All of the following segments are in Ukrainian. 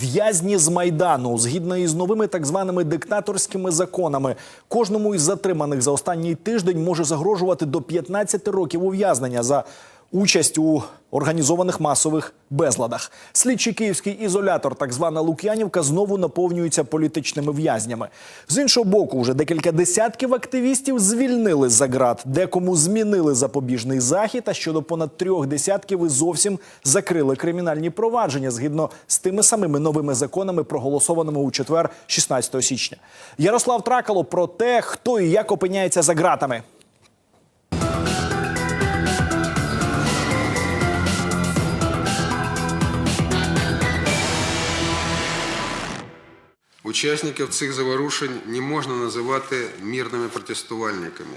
В'язні з майдану, згідно із новими так званими диктаторськими законами, кожному із затриманих за останній тиждень може загрожувати до 15 років ув'язнення за участь у організованих масових безладах. Слідчий київський ізолятор, так звана Лук'янівка, знову наповнюється політичними в'язнями. З іншого боку, вже декілька десятків активістів звільнили за ґрат, декому змінили запобіжний захід. А щодо понад трьох десятків і зовсім закрили кримінальні провадження згідно з тими самими новими законами, проголосованими у четвер, 16 січня. Ярослав Тракало про те, хто і як опиняється за ґратами. Учасників цих заворушень не можна називати мирними протестувальниками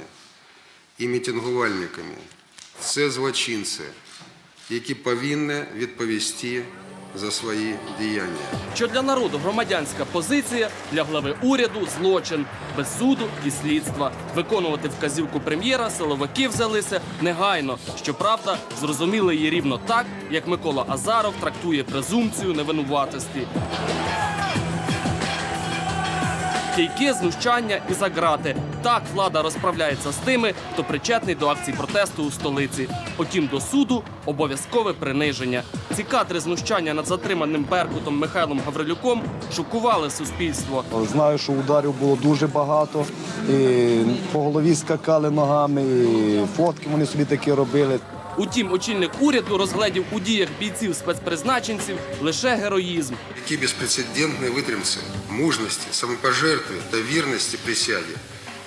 і мітингувальниками. Це злочинці, які повинні відповісти за свої діяння. Що для народу громадянська позиція, для глави уряду злочин, без суду і слідства. Виконувати вказівку прем'єра силовики взялися негайно. Щоправда, зрозуміли її рівно так, як Микола Азаров трактує презумпцію невинуватості. Стійке знущання і заграти. Так влада розправляється з тими, хто причетний до акцій протесту у столиці. Утім, до суду обов'язкове приниження. Ці кадри знущання над затриманим Беркутом Михайлом Гаврилюком шокували суспільство. Знаю, що ударів було дуже багато. І по голові скакали ногами, і фотки вони собі такі робили. Утім, очільник уряду розгледів у діях бійців спецпризначенців лише героїзм. Які безпрецедентні витримці мужності, самопожертви та вірності присяді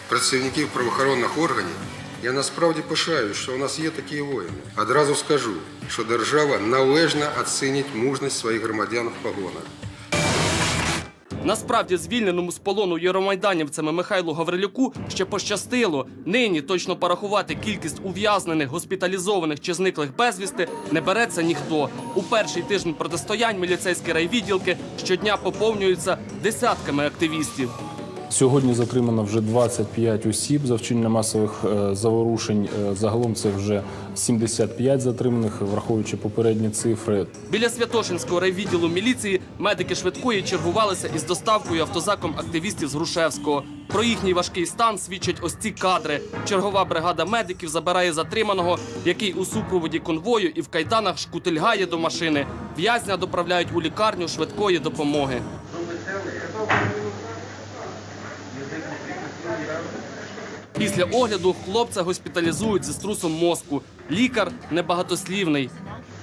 працівників правоохоронних органів. Я насправді пишаю, що у нас є такі воїни. Одразу скажу, що держава належно оцінить мужність своїх громадян в погонах. Насправді, звільненому з полону єромайданівцями Михайлу Гаврилюку ще пощастило. Нині точно порахувати кількість ув'язнених, госпіталізованих чи зниклих безвісти не береться ніхто. У перший тиждень протистоянь міліцейські райвідділки щодня поповнюються десятками активістів. Сьогодні затримано вже 25 осіб за вчинення масових е, заворушень. Е, Загалом це вже 75 затриманих, враховуючи попередні цифри. Біля Святошинського райвідділу міліції медики швидкої чергувалися із доставкою автозаком активістів з Грушевського. Про їхній важкий стан свідчать ось ці кадри. Чергова бригада медиків забирає затриманого, який у супроводі конвою і в кайданах шкутильгає до машини. В'язня доправляють у лікарню швидкої допомоги. Після огляду хлопця госпіталізують зі струсом мозку. Лікар небагатослівний.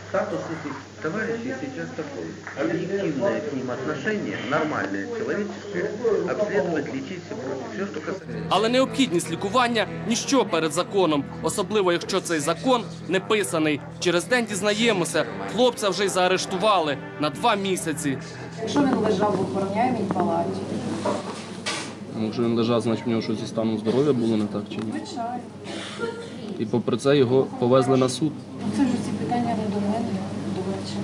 Статус этих товарищей сейчас такой. Объективное к ним отношение, нормальное, человеческое, обследовать, лечить все. Все, что касается. Але необхідність лікування ніщо перед законом, особливо якщо цей закон не писаний. Через день дізнаємося, хлопця вже й заарештували на два місяці. Якщо він лежав в охороняємій палаті, Може він лежав, значить в нього щось зі станом здоров'я було не так чи ні? звичайно. І попри це його повезли на суд. Це ж ці питання не до мене, до врача.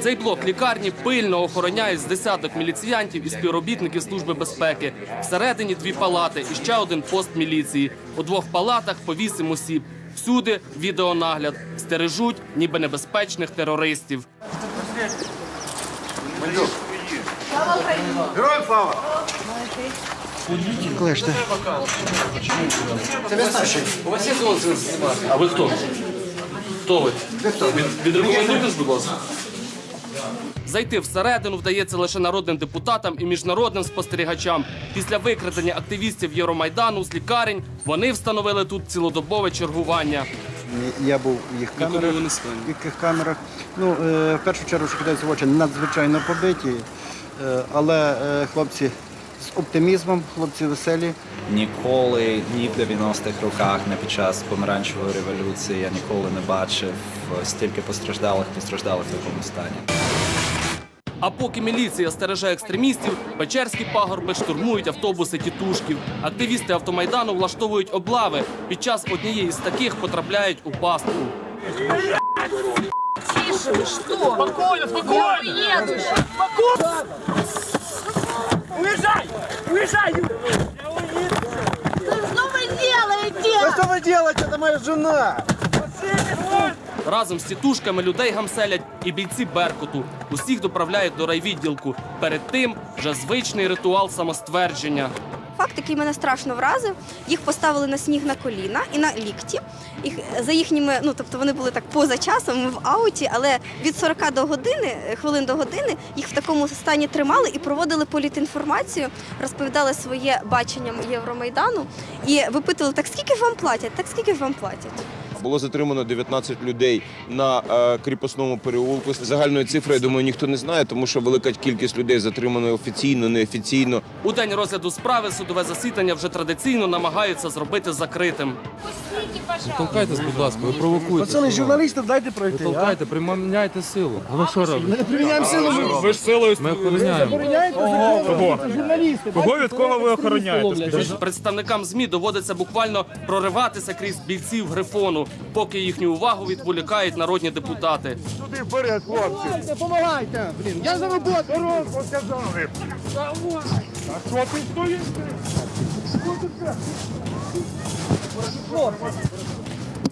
Цей блок лікарні пильно охороняють з десяток міліціянтів і співробітників служби безпеки. Всередині дві палати і ще один пост міліції. У двох палатах по вісім осіб. Всюди відеонагляд. Стережуть, ніби небезпечних терористів. А ви хто? Хто ви? Від, відрекомендуйтесь, будь ласка. Зайти всередину вдається лише народним депутатам і міжнародним спостерігачам. Після викрадення активістів Євромайдану з лікарень вони встановили тут цілодобове чергування. Я був в їх камерах. В їх камерах. Ну, е, в першу чергу, що кидається в очі, надзвичайно побиті, е, але е, хлопці з оптимізмом, хлопці веселі. Ніколи ні в 90-х роках, не під час помаранчевої революції я ніколи не бачив е, стільки постраждалих, постраждалих в такому стані. А поки міліція стереже екстремістів, печерські пагорби штурмують автобуси тітушків. Активісти автомайдану влаштовують облави. Під час однієї з таких потрапляють у пастку. Що ви делаете? Это моя жена! Разом з тітушками людей гамселять і бійці Беркуту. Усіх доправляють до райвідділку. Перед тим вже звичний ритуал самоствердження. Факт, який мене страшно вразив, їх поставили на сніг на коліна і на лікті. Їх за їхніми, ну тобто вони були так поза часом в ауті, але від 40 до години, хвилин до години, їх в такому стані тримали і проводили політінформацію, розповідали своє бачення Євромайдану і випитували, так скільки ж вам платять, так скільки ж вам платять. Було затримано 19 людей на е, кріпосному переулку. Загальної цифри, я думаю, ніхто не знає, тому що велика кількість людей затримано офіційно, неофіційно. У день розгляду справи судове засідання вже традиційно намагаються зробити закритим. Толкайтесь, будь ласка, ви провокуєте. Пацани, журналістів дайте пройти. Толкайте, приміняйте силу. А Ви що робите? Приміняємо силу. Ви ж силою ми охороняємо. Кого від кого ви охороняєте? Представникам ЗМІ доводиться буквально прориватися крізь бійців грифону, поки їхню увагу відволікають народні депутати. Туди вперед, хлопці. Допомагайте! Блін, я за роботу! Дорогу сказали. А що ти стоїш?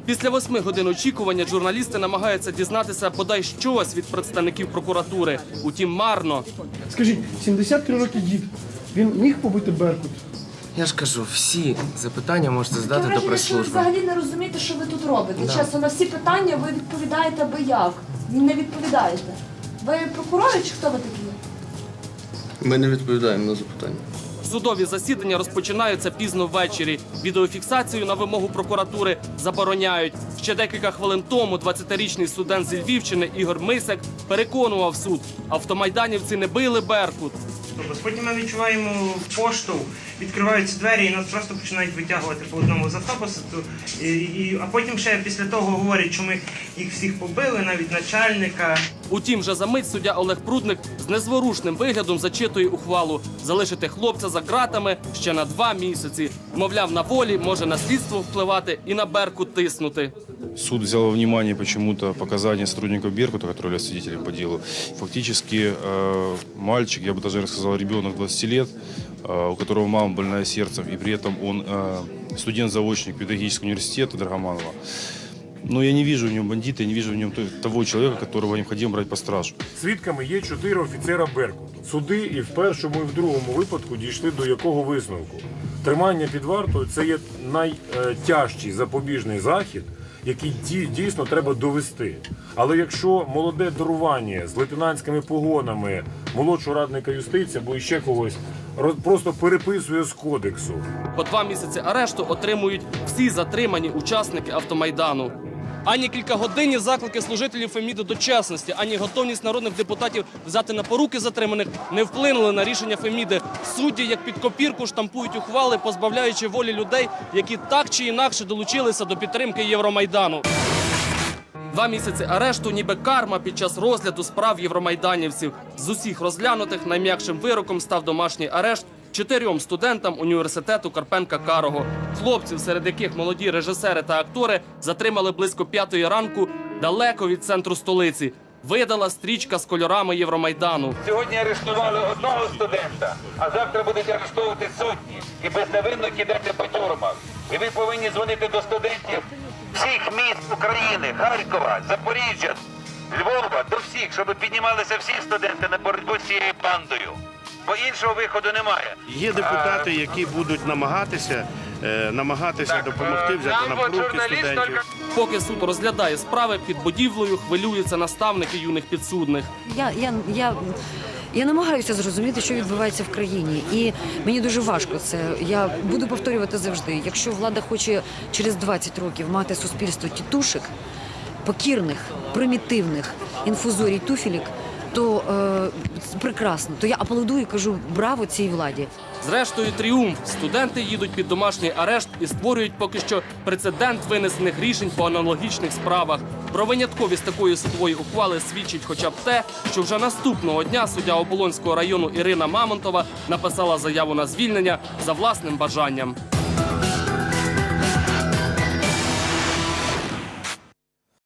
Після восьми годин очікування журналісти намагаються дізнатися бодай щось від представників прокуратури. Утім, марно. Скажіть, 73 роки дід. Він міг побити Беркут? Я ж кажу, всі запитання можете Таке здати до що ви взагалі не розумієте, що ви тут робите. Чесно, на всі питання ви відповідаєте аби як. Не відповідаєте. Ви прокурори чи хто ви такі? Ми не відповідаємо на запитання. Судові засідання розпочинаються пізно ввечері. Відеофіксацію на вимогу прокуратури забороняють. Ще декілька хвилин тому 20-річний студент зі Львівщини Ігор Мисяк переконував суд. Автомайданівці не били Беркут. Тобто потім ми відчуваємо пошту, відкриваються двері і нас просто починають витягувати по одному з і, а потім ще після того говорять, що ми їх всіх побили, навіть начальника. Утім, вже за мить суддя Олег Прудник з незворушним виглядом зачитує ухвалу залишити хлопця за ґратами ще на два місяці. Мовляв, на волі може на слідство впливати і на Беркут тиснути. Суд взял во внимание почему-то показания сотрудников Беркута, которые являются свидетелем по делу. Фактически э, мальчик, я бы даже сказал, ребенок 20 лет, э, у которого мама больная сердцем, и при этом он э, студент-заочник педагогического университета Драгоманова. Но я не вижу в нем бандита, я не вижу в нем той- того человека, которого необходимо брать по стражу. Свідками є чотири офіцера Беркуту. Суди і в першому, і в другому випадку дійшли до якого висновку. Тримання під вартою це є найтяжчий запобіжний захід, який ді- дійсно треба довести. Але якщо молоде дарування з лейтенантськими погонами молодшого радника юстиції або ще когось просто переписує з кодексу, По два місяці арешту отримують всі затримані учасники автомайдану. Ані кількагодинні заклики служителів Феміди до чесності, ані готовність народних депутатів взяти на поруки затриманих не вплинули на рішення Феміди. Судді, як під копірку, штампують ухвали, позбавляючи волі людей, які так чи інакше долучилися до підтримки Євромайдану. Два місяці арешту, ніби карма під час розгляду справ євромайданівців. З усіх розглянутих найм'якшим вироком став домашній арешт чотирьом студентам університету Карпенка Карого. Хлопців, серед яких молоді режисери та актори затримали близько п'ятої ранку далеко від центру столиці. Видала стрічка з кольорами Євромайдану. Сьогодні арештували одного студента, а завтра будуть арештовувати сотні і безневинно кидати по тюрмах. І ви повинні дзвонити до студентів всіх міст України, Харкова, Запоріжжя, Львова, до всіх, щоб піднімалися всі студенти на боротьбу з цією бандою. Бо іншого виходу немає. Є депутати, які будуть намагатися е, намагатися допомогти взяти на поруки студентів. Поки суд розглядає справи, під будівлею хвилюються наставники юних підсудних. Я, я, я, я намагаюся зрозуміти, що відбувається в країні, і мені дуже важко це. Я буду повторювати завжди. Якщо влада хоче через 20 років мати суспільство тітушек, покірних, примітивних, інфузорій туфілік, то е, прекрасно. То я аплодую і кажу браво цій владі. Зрештою, тріумф. Студенти їдуть під домашній арешт і створюють поки що прецедент винесених рішень по аналогічних справах. Про винятковість такої судової ухвали свідчить хоча б те, що вже наступного дня суддя Оболонського району Ірина Мамонтова написала заяву на звільнення за власним бажанням.